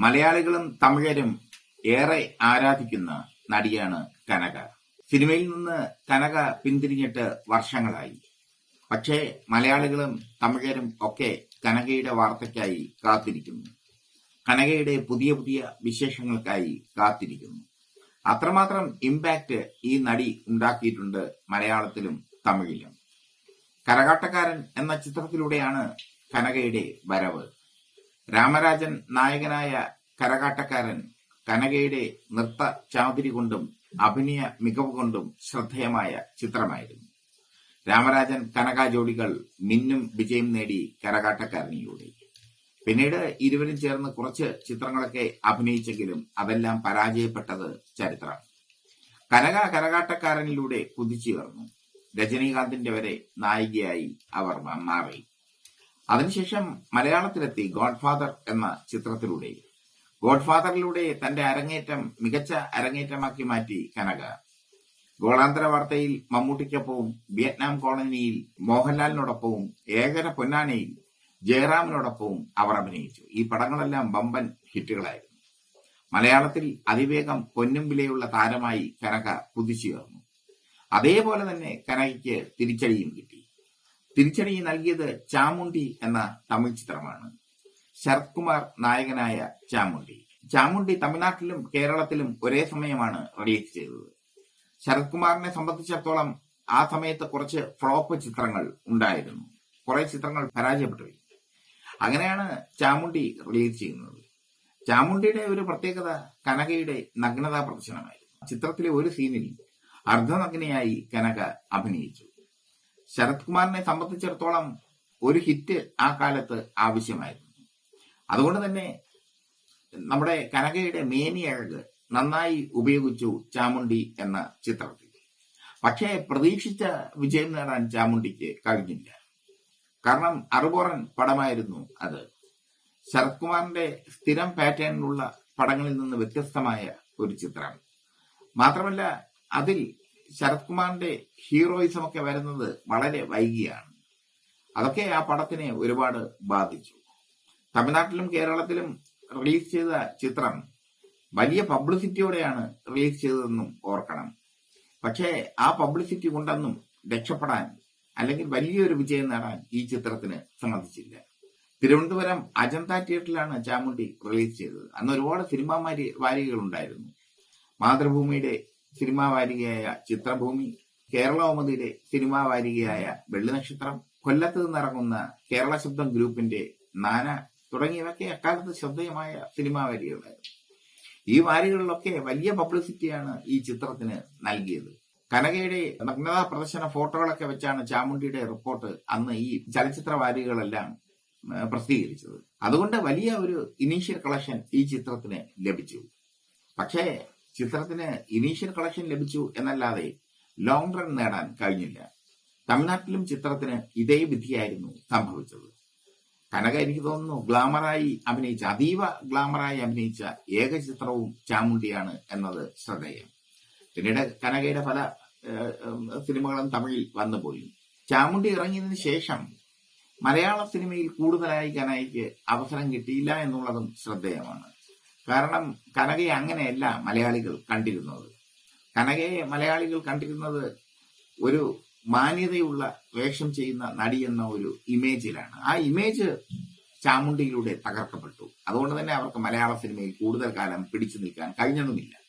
മലയാളികളും തമിഴരും ഏറെ ആരാധിക്കുന്ന നടിയാണ് കനക. സിനിമയിൽ നിന്ന് കനക പിന്തിരിഞ്ഞിട്ട് വർഷങ്ങളായി. പക്ഷേ മലയാളികളും തമിഴരും ഒക്കെ കനകയുടെ വാർത്തയ്ക്കായി കാത്തിരിക്കുന്നു. കനകയുടെ പുതിയ പുതിയ വിശേഷങ്ങൾക്കായി കാത്തിരിക്കുന്നു. അത്രമാത്രം ഇമ്പാക്ട് ഈ നടി ഉണ്ടാക്കിയിട്ടുണ്ട് മലയാളത്തിലും തമിഴിലും. കരകാട്ടക്കാരൻ എന്ന ചിത്രത്തിലൂടെയാണ് കനകയുടെ വരവ്. രാമരാജൻ നായകനായ കരകാട്ടക്കാരൻ കനകയുടെ നൃത്ത ചാതുരി കൊണ്ടും അഭിനയ മികവ് കൊണ്ടും ശ്രദ്ധേയമായ ചിത്രമായിരുന്നു. രാമരാജൻ കനക ജോഡികൾ മിന്നും വിജയം നേടി കരകാട്ടക്കാരനിലൂടെ. പിന്നീട് ഇരുവരും ചേർന്ന് കുറച്ച് ചിത്രങ്ങളൊക്കെ അഭിനയിച്ചെങ്കിലും അതെല്ലാം പരാജയപ്പെട്ടത് ചരിത്രം. കനക കരകാട്ടക്കാരനിലൂടെ കുതിച്ചുയർന്നു രജനീകാന്തിന്റെ വരെ നായികയായി അവർ മാറി. അതിനുശേഷം മലയാളത്തിലെത്തി ഗോഡ്ഫാദർ എന്ന ചിത്രത്തിലൂടെ. ഗോഡ്ഫാദറിലൂടെ തന്റെ അരങ്ങേറ്റം മികച്ച അരങ്ങേറ്റമാക്കി മാറ്റി കനക. ഗോളാന്തര വാർത്തയിൽ മമ്മൂട്ടിക്കൊപ്പവും വിയറ്റ്നാം കോളനിയിൽ മോഹൻലാലിനോടൊപ്പവും ഏകര പൊന്നാനയിൽ ജയറാമിനോടൊപ്പവും അവർ അഭിനയിച്ചു. ഈ പടങ്ങളെല്ലാം ബമ്പൻ ഹിറ്റുകളായിരുന്നു. മലയാളത്തിൽ അതിവേഗം പൊന്നും വിലയുള്ള താരമായി കനക കുതിച്ചുയർന്നു അതേപോലെ തന്നെ കനകയ്ക്ക് തിരിച്ചടിയും കിട്ടി. തിരിച്ചടി നൽകിയത് ചാമുണ്ടി എന്ന തമിഴ് ചിത്രമാണ്. ശരത് കുമാർ നായകനായ ചാമുണ്ടി ചാമുണ്ടി തമിഴ്നാട്ടിലും കേരളത്തിലും ഒരേ സമയമാണ് റിലീസ് ചെയ്തത്. ശരത് കുമാറിനെ സംബന്ധിച്ചിടത്തോളം ആ സമയത്ത് കുറച്ച് ഫ്ലോപ്പ് ചിത്രങ്ങൾ ഉണ്ടായിരുന്നു. കുറെ ചിത്രങ്ങൾ പരാജയപ്പെട്ടു. അങ്ങനെയാണ് ചാമുണ്ടി റിലീസ് ചെയ്യുന്നത്. ചാമുണ്ടിയുടെ ഒരു പ്രത്യേകത കനകയുടെ നഗ്നതാ പ്രദർശനമായിരുന്നു. ചിത്രത്തിലെ ഒരു സീനിൽ അർദ്ധനഗ്നയായി കനക അഭിനയിച്ചു. ശരത് കുമാറിനെ സംബന്ധിച്ചിടത്തോളം ഒരു ഹിറ്റ് ആ കാലത്ത് ആവശ്യമായിരുന്നു. അതുകൊണ്ട് തന്നെ നമ്മുടെ കനകയുടെ മേനിയഴക് നന്നായി ഉപയോഗിച്ചു ചാമുണ്ടി എന്ന ചിത്രത്തിൽ. പക്ഷേ പ്രതീക്ഷിച്ച വിജയം നേടാൻ ചാമുണ്ടിക്ക് കഴിഞ്ഞില്ല. കാരണം അറുപോറൻ പടമായിരുന്നു അത്. ശരത് കുമാറിന്റെ സ്ഥിരം പാറ്റേണിലുള്ള പടങ്ങളിൽ നിന്ന് വ്യത്യസ്തമായ ഒരു ചിത്രം. മാത്രമല്ല അതിൽ ശരത് കുമാറിന്റെ ഹീറോയിസം ഒക്കെ വരുന്നത് വളരെ വൈകിയാണ്. അതൊക്കെ ആ പടത്തിനെ ഒരുപാട് ബാധിച്ചു. തമിഴ്നാട്ടിലും കേരളത്തിലും റിലീസ് ചെയ്ത ചിത്രം വലിയ പബ്ലിസിറ്റിയോടെയാണ് റിലീസ് ചെയ്തതെന്നും ഓർക്കണം. പക്ഷേ ആ പബ്ലിസിറ്റി കൊണ്ടൊന്നും രക്ഷപ്പെടാൻ അല്ലെങ്കിൽ വലിയൊരു വിജയം നേടാൻ ഈ ചിത്രത്തിന് സാധിച്ചില്ല തിരുവനന്തപുരം അജന്ത തിയേറ്ററിലാണ് ചാമുണ്ടി റിലീസ് ചെയ്തത്. അന്ന് ഒരുപാട് സിനിമാ വാരികകൾ ഉണ്ടായിരുന്നു മാതൃഭൂമിയുടെ സിനിമാ വാരികയായ ചിത്രഭൂമി കേരളോമതിയുടെ സിനിമാ വാരികയായ വെള്ളി നക്ഷത്രം കൊല്ലത്ത് നിന്നിറങ്ങുന്ന കേരള ശബ്ദം ഗ്രൂപ്പിന്റെ നാന തുടങ്ങിയവയൊക്കെ അക്കാലത്ത് ശ്രദ്ധേയമായ സിനിമാ വാരികകളായിരുന്നു. ഈ വാരികളിലൊക്കെ വലിയ പബ്ലിസിറ്റിയാണ് ഈ ചിത്രത്തിന് നൽകിയത്. കനകയുടെ നഗ്നതാ പ്രദർശന ഫോട്ടോകളൊക്കെ വെച്ചാണ് ചാമുണ്ടിയുടെ റിപ്പോർട്ട് അന്ന് ഈ ചലച്ചിത്ര വാരികകളെല്ലാം പ്രസിദ്ധീകരിച്ചത്. അതുകൊണ്ട് വലിയ ഒരു ഇനീഷ്യൽ കളക്ഷൻ ഈ ചിത്രത്തിന് ലഭിച്ചു. പക്ഷേ ചിത്രത്തിന് ഇനീഷ്യൽ കളക്ഷൻ ലഭിച്ചു എന്നല്ലാതെ ലോങ് റൺ നേടാൻ കഴിഞ്ഞില്ല. തമിഴ്നാട്ടിലും ചിത്രത്തിന് ഇതേ വിധിയായിരുന്നു സംഭവിച്ചത്. കനക എനിക്ക് തോന്നുന്നു ഗ്ലാമറായി അഭിനയിച്ച അതീവ ഗ്ലാമറായി അഭിനയിച്ച ഏക ചിത്രവും ചാമുണ്ടിയാണ് എന്നത് ശ്രദ്ധേയം. പിന്നീട് കനകയുടെ പല സിനിമകളും തമിഴിൽ വന്നുപോയി ചാമുണ്ടി ഇറങ്ങിയതിനു ശേഷം മലയാള സിനിമയിൽ കൂടുതലായി കനകയ്ക്ക് അവസരം കിട്ടിയില്ല എന്നുള്ളതും ശ്രദ്ധേയമാണ്. കാരണം കനകയെ അങ്ങനെയല്ല മലയാളികൾ കണ്ടിരുന്നത്. കനകയെ മലയാളികൾ കണ്ടിരുന്നത് ഒരു മാന്യതയുള്ള വേഷം ചെയ്യുന്ന നടി എന്ന ഒരു ഇമേജിലാണ്. ആ ഇമേജ് ചാമുണ്ടിയിലൂടെ തകർക്കപ്പെട്ടു. അതുകൊണ്ട് തന്നെ അവർക്ക് മലയാള സിനിമയിൽ കൂടുതൽ കാലം പിടിച്ചു നിൽക്കാൻ കഴിഞ്ഞതുമില്ല.